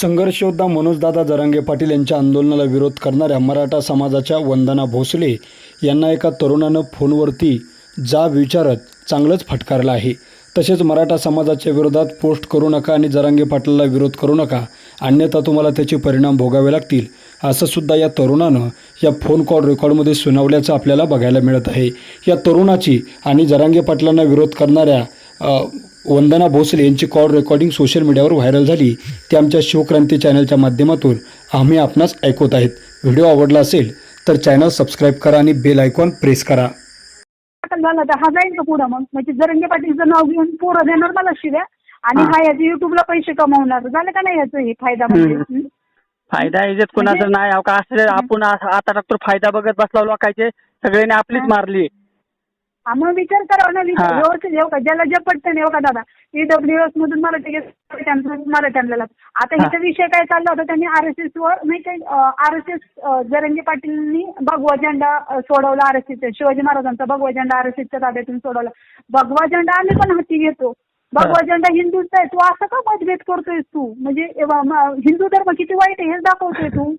संघर्षयोद्धा मनोजदादा जरांगे पाटील यांच्या आंदोलनाला विरोध करणाऱ्या मराठा समाजाच्या वंदना भोसले यांना एका तरुणानं फोनवरती जा विचारत चांगलंच फटकारलं आहे. तसेच मराठा समाजाच्या विरोधात पोस्ट करू नका आणि जरांगे पाटलाला विरोध करू नका. अन्यथा तुम्हाला त्याचे परिणाम भोगावे लागतील. असं सुद्धा या तरुणानं या फोन कॉल रेकॉर्डमध्ये सुनावल्याचं आपल्याला बघायला मिळत आहे. या तरुणाची आणि जरांगे पाटलांना विरोध करणाऱ्या वंदना भोसले यांची कॉल रेकॉर्डिंग सोशल मीडियावर व्हायरल झाली. ती आमच्या शिवक्रांती चॅनलच्या माध्यमातून आम्ही आपणास ऐकत आहेत. व्हिडिओ आवडला असेल तर चॅनल सबस्क्राईब करा आणि बेल आयकॉन प्रेस करा. झाला तर हा जाईल का पुढं मग? म्हणजे जरंगे पाटीलचं नाव घेऊन पोरं देणार मला शिव्या? आणि हा. याचे युट्यूबला पैसे कमवणार. झालं का नाही याचं हे फायदा म्हणजे? फायदा याच्यात कोणाचा नाही. अहो का असं आपण आता तर फायदा बघत बसला लोकांचे. सगळ्यांनी आपलीच. मारली. हा, मग विचार करावा ना विचार. व्यवस्थित येऊ का? ज्याला जे पटतं नाही हो का दादा? ईडब्ल्यू एस मधून मराठी. आता. ह्याचा विषय काय चालला होता त्यांनी आर एस एस वर नाही काय आर एस एस जरंगे पाटीलनी भगवा झेंडा सोडवला आर एस एस शिवाजी महाराजांचा भगवा झेंडा आर एस एसच्या ताब्यातून सोडवला. भगवा झेंडा आम्ही पण हाती घेतो. भगवा झेंडा हिंदूचा आहे तू असं का मतभेद करतोय तू? म्हणजे हिंदू धर्म किती वाईट आहे हेच दाखवतोय तू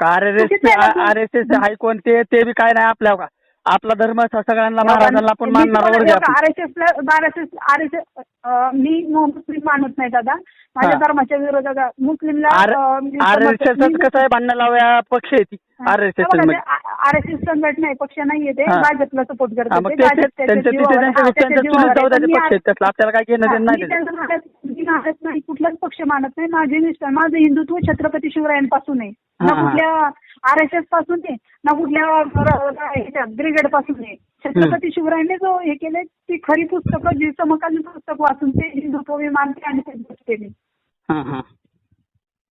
का आर एस एस आहे ना? आर एस एस हाय कोण ते बी काय नाही आपल्या का आपला धर्म सगळ्यांना महाराजांना आपण मानणार वर्ग. R S S R S S R S S मी मुस्लिम मानत नाही दादा. माझ्या. धर्माच्या विरोधात मुस्लिमला आर एस. एस कसं आहे? भांडण लावया पक्ष आहे ती. R S S R S S संघटना आहे पक्ष नाहीये ते. भाजपला सपोर्ट करतात पण आपल्याला काय घेणं मानत- नाही कुठलाच पक्ष मानत नाही. माझे निष्ठा माझं हिंदुत्व छत्रपती शिवरायांपासून आहे. कुठल्या आर एस एसपासून आहे ना कुठल्या ब्रिगेडपासून आहे छत्रपती शिवरायांनी जो हे केले ती खरी पुस्तकं जी समकालीन पुस्तक वाचून ते हिंदुत्व मानते आणि ते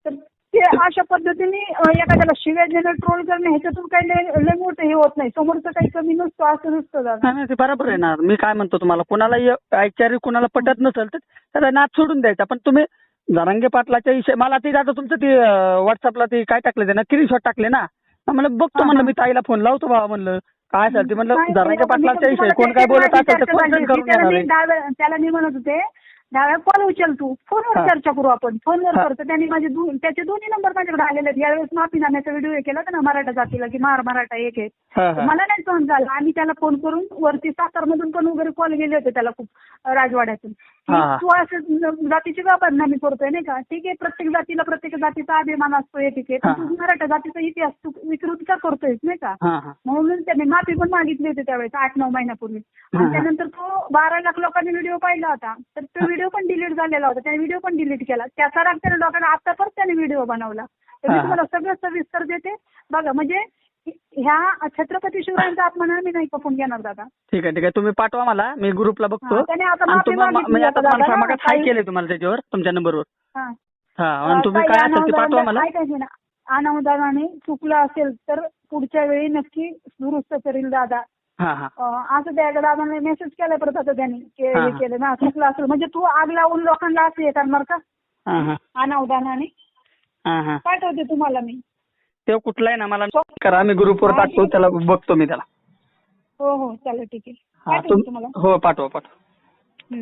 तर ते अशा पद्धतीने एखाद्याला शिव्या देणं ट्रोल करणं ह्याच्यातून काही लय मोठं हे होत नाही. समोरचं काही कमी नसतो असं नसतं दादा. ते बरोबर आहे ना. मी काय म्हणतो तुम्हाला कोणाला ऐचारी कोणाला पटत नसेल तर त्याचा नाच सोडून द्यायचा. पण तुम्ही जरांगे पाटलाच्या विषय मला ते आता तुमचं ते व्हॉट्सअपला ते काय टाकले ना स्क्रीनशॉट टाकले ना. म्हणलं बघतो म्हणलं. मी ताईला फोन लावतो बाबा म्हणलं काय असेल ते म्हणलं नाही, पाटलाच्या विषय कोण काय बोलत असेल तर कोण. करून त्याला येणार मी आहे त्याला मी म्हणत होते डाव्या कॉल उचल तू फोनवर. चर्चा करू आपण फोनवर हा. करतो त्यांनी माझे दो- त्याचे दोन्ही नंबर माझ्याकडे आलेले आहेत यावेळेस माफीनाम्याचा व्हिडिओ हे केला होता ना मराठा जातीला की मार मराठा एक आहे हा, हा. मला नाही सहन झालं आम्ही त्याला फोन करून वरती सातारमधून पण वगैरे कॉल गेले होते त्याला खूप राजवाड्यातून. तू असं जातीची का बदनामी करतोय नाही का? ठीक आहे प्रत्येक जातीला प्रत्येक जातीचा अभिमान असतो हे ठीक आहे. पण तू मराठा जातीचा इतिहास तू विकृत का करतोय नाही का? म्हणून त्यांनी माफी पण मागितली होती त्यावेळेस आठ नऊ महिन्यापूर्वी. आणि त्यानंतर तो बारा लाख लोकांनी व्हिडिओ पाहिला होता. तर तो व्हिडिओ पण डिलीट झालेला होता. त्याने व्हिडिओ पण डिलीट केला. त्याचा राग त्याने लोकांना आता परत त्याने व्हिडिओ बनवला. तर मी. तुम्हाला सगळं सविस्तर देते. बघा म्हणजे ह्या छत्रपती शिवरायांचा अपमान आम्ही नाही कपून घेणार दादा. ठीक आहे ठीक आहे. तुम्ही पाठवा मला. मी ग्रुपला बघतो हा, त्याने आता आणि माफी तुम्हाला मागितली म्हणजे आता आता तुम्हाला दादा, हाय काही- केले तुम्हाला त्याच्यावर तुमच्या नंबरवर हा. हा आणि तुम्ही काय असेल ते पाठवा मला. ऐकायचं ना अनावधानाने चुकलं असेल तर पुढच्या वेळी नक्की दुरुस्त करील दादा. हा हा. अं, असं त्या दादाने मेसेज केलाय परत आता त्यांनी की हा. हे केलं ना चुकलं असेल. म्हणजे तू आग लावून लोकांना असं हे करणार का? हा हा. अनावधानाने हा हा. पाठवते तुम्हाला मी. ते कुठला आहे ना मला करा. मी ग्रुपवर टाकतो त्याला बघतो मी त्याला. हो हो चालेल ठीक आहे. हा पाठवते तुम तुम्हाला. हो पाठवा पाठवा.